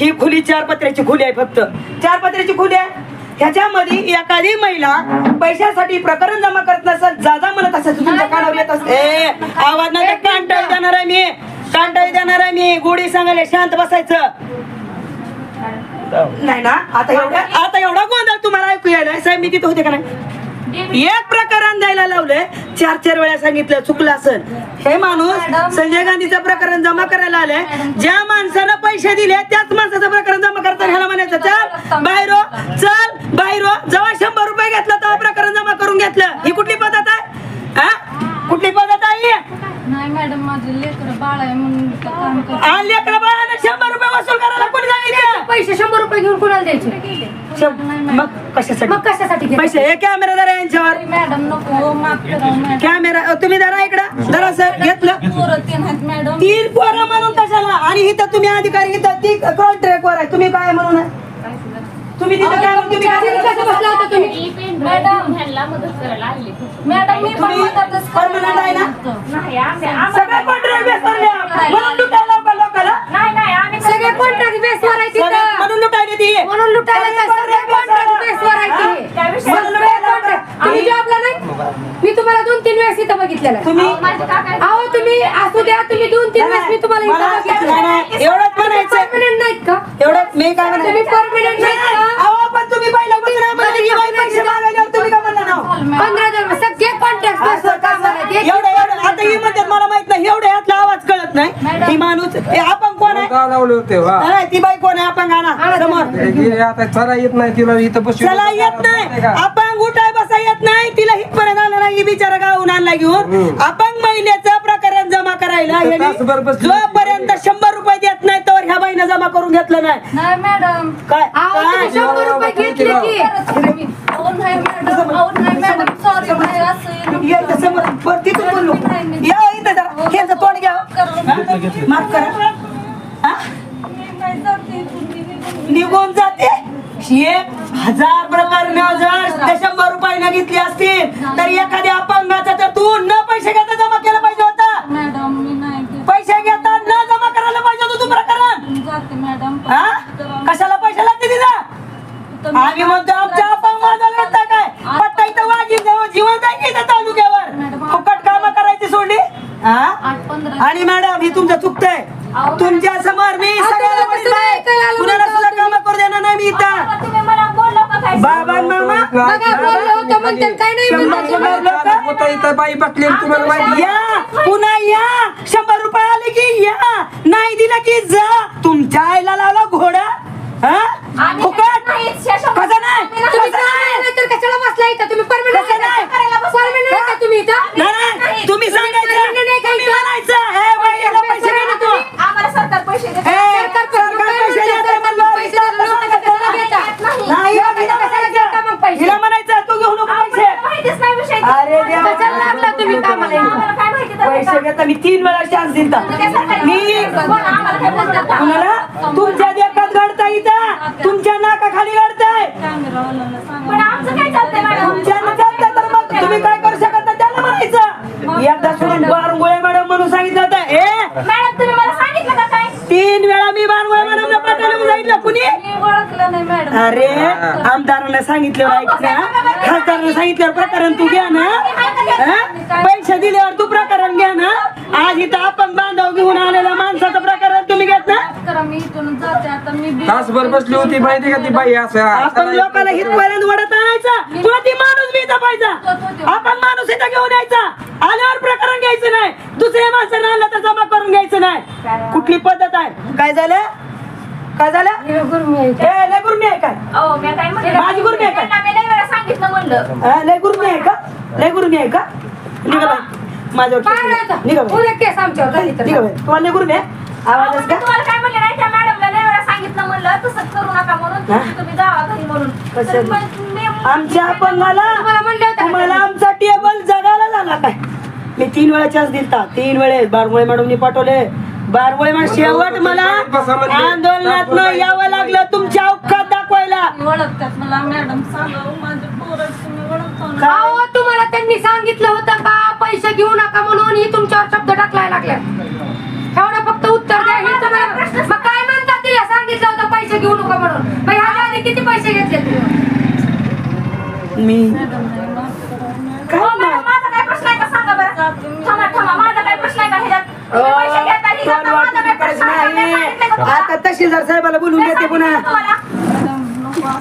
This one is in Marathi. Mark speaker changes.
Speaker 1: ही खुली चार पत्र्याची खुली आहे फक्त. चार पत्र्याची खुली आहे? ह्याच्यामध्ये एखादी महिला पैशासाठी प्रकरण जमा करत नसेल जाजा म्हणत असेल तुमच्या कानावर येत असते ए, आवाज नाही कांटाळी देणार आहे मी. कांटाळी देणार आहे मी. गोडी सांगायला शांत बसायचं. नाही ना आता एवढा आता एवढा गोंधळ तुम्हाला ऐकू यायला साहेब मी तिथे होते का नाही? एक प्रकरण द्यायला लावलंय. चार चार वेळा सांगितलं चुकलं असेल. हे माणूस संजय गांधीचं प्रकरण जमा करायला आलंय. ज्या माणसानं पैसे दिले त्याच माणसाचं प्रकरण जमा करताना ह्याला म्हणायचं चल बाहेरो चल बाहेरो जेव्हा शंभर रुपये घेतलं तेव्हा प्रकरण जमा करून घेतलं. ही कुठली पद्धत आहे? हा? कुठली पद्धत आहे ही?
Speaker 2: नाही मॅडम माझे लेकर बाळ आहे म्हणून काम करते.
Speaker 1: लेकरं बाळानं शंभर रुपये वसूल करायला कोणी सांगितलं
Speaker 3: पैसे शंभर रुपये घेऊन कोणाला द्यायचे?
Speaker 1: मग कशासाठी?
Speaker 3: मग कशासाठी घ्यायचे?
Speaker 1: पैसे हे कॅमेरा धरा यांच्यावर.
Speaker 2: मॅडम नको हो, माफ करा मॅडम.
Speaker 1: कॅमेरा अ, तुम्ही धरा इकडं. धरा सर घेतलं.
Speaker 2: पोरं तीन आहेत मॅडम.
Speaker 1: तीन पोरं म्हणून कशाला? आणि इथं तुम्ही अधिकारी इथं ती कॉन्ट्रॅक्ट वर आहे. तुम्ही काय म्हणून आहे? तुम्ही तिथं काय म्हणून तुम्ही काय
Speaker 3: चार
Speaker 1: म्हणून?
Speaker 3: दिवसाचं बसला होता तुम्ही.
Speaker 2: मॅडम. मॅडम मी पण मदतच
Speaker 1: Permanent आहे ना? सगळे कॉन्ट्रॅक्ट बेसवरले म्हणून लुटायला लावता लोकाला
Speaker 3: सगळे कॉन्ट्रॅक्ट बेसवर आहे
Speaker 1: सगळे
Speaker 3: तिथं
Speaker 1: म्हणून लुटायला ती
Speaker 3: म्हणून लुटायला काय? सगळे कॉन्ट्रॅक्ट बेसवर आहे ते. सगळे contract. तुम्ही जॉबला नाही मी तुम्हाला दोन तीन वेळेस इथं बघितलेलं आहे.
Speaker 1: तुम्ही?
Speaker 3: अहो तुम्ही असू द्या तुम्ही दोन तीन वेळेस मी तुम्हाला
Speaker 1: मला-
Speaker 3: इथं बघितलं
Speaker 1: नाही, नाही, एवढंच म्हणायचं.
Speaker 3: परमनंट नाहीत का?
Speaker 1: एवढं मी काय
Speaker 3: तुम्ही
Speaker 1: म्हणतो
Speaker 3: परमनंट नाहीत का?
Speaker 1: अहो पण तुम्ही पहिला बघा म्हणजे ही बाई पैसे मागायल्यावर तुम्ही का म्हणला नाव
Speaker 3: पंधरा जण सगळे कॉन्ट्रॅक्ट बेसवर कामाला आहेत. एक-
Speaker 1: एवढं. एवढं आता ही म्हणतात मला माहीत नाही एवढं यातला आवाज कळत नाही. ही माणूस हे आपण कोण आहे?
Speaker 4: गाव लावले होते? वा
Speaker 1: नाही, ती बाई कोण आहे? आपण गाणं समोर.
Speaker 4: हे आता चला येत नाही तिला इथं बस
Speaker 1: चला येत नाही. आपण उठाय येत नाही तिला हितपर्यंत आलं नाही ही बिचारा गावून आणला घेऊन. आपण महिलेचं प्रकरण जमा करायला
Speaker 4: इथं
Speaker 1: ह्यांनी
Speaker 4: तासभर बसली.
Speaker 1: जोपर्यंत शंभर रुपये देत नाही तर ह्या बाईनं जमा करून घेतलं नाही.
Speaker 2: नाही मॅडम.
Speaker 1: काय?
Speaker 3: अहो
Speaker 1: काय?
Speaker 3: तुम्ही शंभर रुपये घेतले की.
Speaker 2: अहो नाही मॅडम. अहो नाही मॅडम. सॉरी नाही असं
Speaker 1: ये इथं समोर वर तिथून बोललो. या इथं जरा. ह्यांचं तोंड घ्या. माफ करा. हा? निघून जाते? एक हजार प्रकरण जर शंभर रुपयानं घेतली असतील तर एखाद्या अपंगाचा तर तू न पैसे घेता जमा केलं पाहिजे होता.
Speaker 2: मॅडम मी नाही घेत.
Speaker 1: पैसे घेता न जमा करायला पाहिजे होतं तू प्रकरण. कशाला पैसे लागते तिथं? आम्ही म्हणतो आमच्या अपंग माझा काय? पट्टा इथं वाजी जीवन की इथं तालुक्यावर? फुकट कामं करायची सोडली? आणि मॅडम ही तुमचं चुकतंय. तुमच्यासमोर मी बाबा आणि मामा
Speaker 3: बघा बोललो होतो म्हणतात काय नाही
Speaker 1: शंभर
Speaker 3: म्हणतात
Speaker 1: शंभर लोक
Speaker 4: होता इथं बाई बसली तुम्हाला माहिती
Speaker 1: या पुन्हा या. शंभर रुपये आले की या. नाही दिलं की जा. तुमच्या आईला लावला घोडा. हा? फुकट. कसं नाही
Speaker 3: तुम्ही
Speaker 1: नाही
Speaker 3: नाही तर कशाला बसला इथं तुम्ही परमनंट
Speaker 1: कसं नाही?
Speaker 3: परमनंट आहे का तुम्ही इथं
Speaker 1: नाही, नाही तुम्ही सांगायचं
Speaker 3: परमनंट आहे का
Speaker 1: तुम्ही
Speaker 3: इथं?
Speaker 1: म्हणायचं हे बाई याला पैसे
Speaker 3: आहे
Speaker 1: दे
Speaker 3: ना
Speaker 1: नको.
Speaker 3: तुम्ही?
Speaker 2: आम्हाला सरकार पैसे देते.
Speaker 1: हे,
Speaker 3: सरकार
Speaker 1: सरकार पैसे देते म्हणलं,
Speaker 3: पैसे देते, लोकं कशाला घेतात?
Speaker 1: नाही,
Speaker 3: लोकं
Speaker 1: हिला
Speaker 3: कशाला घेतात मग पैसे?
Speaker 1: हिला म्हणायचं तू घेऊ नको पैसे
Speaker 2: आम्हाला माहितीच नाही विषय
Speaker 1: अरे देवा.
Speaker 3: कशाला लागला तुम्ही कामाला इथं?
Speaker 2: आम्हाला काय माहिती तर
Speaker 1: पैसे घेता मी तीन वेळा चान्स दिलता. मी? कुणाला तुमच्या देखात घडता इथं. तुमच्या घडताय. काय चालतंय मॅडम? तुमच्या तर मग तुम्ही काय करू शकत नाही? त्याला म्हणायचं. एकदा सोडून बारंगोळे मॅडम म्हणून सांगितलं होतं. ए
Speaker 2: मॅडम तुम्ही मला सांगितलं का काय?
Speaker 1: तीन वेळा मी बारंगोळे मॅडमला पाठवलं सांगितलं. कुणी? अरे आमदारांना सांगितलं ऐक ना. खासदारांना सांगितल्यावर प्रकरण तू घ्या ना? पैसे दिल्यावर तू प्रकरण घ्या ना. आज इथं आपण बांधव घेऊन आलेल्या माणसाचं प्रकरण तुम्ही घेत ना.
Speaker 2: करा मी इथून जाते. आता मी बी-
Speaker 4: तासभर बसली होती माहिती का ती बाई असं?
Speaker 1: आपण लोकांना हितपर्यंत वडत आणायचा. तुला ती माणूस इथं पाहिजे आपण माणूस इथं घेऊन यायचा. आल्यावर प्रकरण घ्यायचं नाही. दुसऱ्या माणसानं आणलं तर जमा करून घ्यायचं नाही. कुठली पद्धत आहे? काय झालं? काय झालं. ए, लय गुरमी आहे काय?
Speaker 2: अहो, मी काय म्हणले?
Speaker 1: माझी गुरमी आहे काय?
Speaker 2: त्यांना मी लय वेळा सांगितलं म्हणलं.
Speaker 1: हा, लय गुरमी आहे का? लय गुरमी आहे का? निघा बाई. माझ्यावर केस निघा. बाई.
Speaker 3: उद्या केस आमच्यावर झाली तर.
Speaker 1: निघा बाई. तुम्हाला लय आहे का?
Speaker 2: तुम्हाला काय म्हणले नाही? त्या मॅडमला लय वेळा सांगितलं म्हणलं तसं करू नका म्हणून? तुम्ही जावा घरी म्हणून.
Speaker 1: कसं?
Speaker 2: तर पण मी-
Speaker 1: आमच्या अपंगाला
Speaker 3: तुम्हाला म्हणलं होतं का?
Speaker 1: तुम्हाला आमचा टेबल जगाला झाला काय मी तीन वेळा चान्स दिलता. तीन वेळेस बारमुळे मॅडमनी पाठवले. बारमुळे मॅडम शेवट मला आंदोलनात यावं लागलं. तुमच्या अवकात दाखवायला.
Speaker 2: ओळखतात मला मॅडम. सांगा हो, माझे
Speaker 1: मी काय
Speaker 5: हो, मॅडम,
Speaker 1: मग?
Speaker 5: माझा काय प्रश्न आहे का सांगा बरं थांबा थांबा माझा काय प्रश्न आहे का ह्याच्यात पैसे घेता, ही? मी?
Speaker 1: आता तहसीलदार साहेबाला बोलून
Speaker 5: मी
Speaker 1: घेते पुन्हा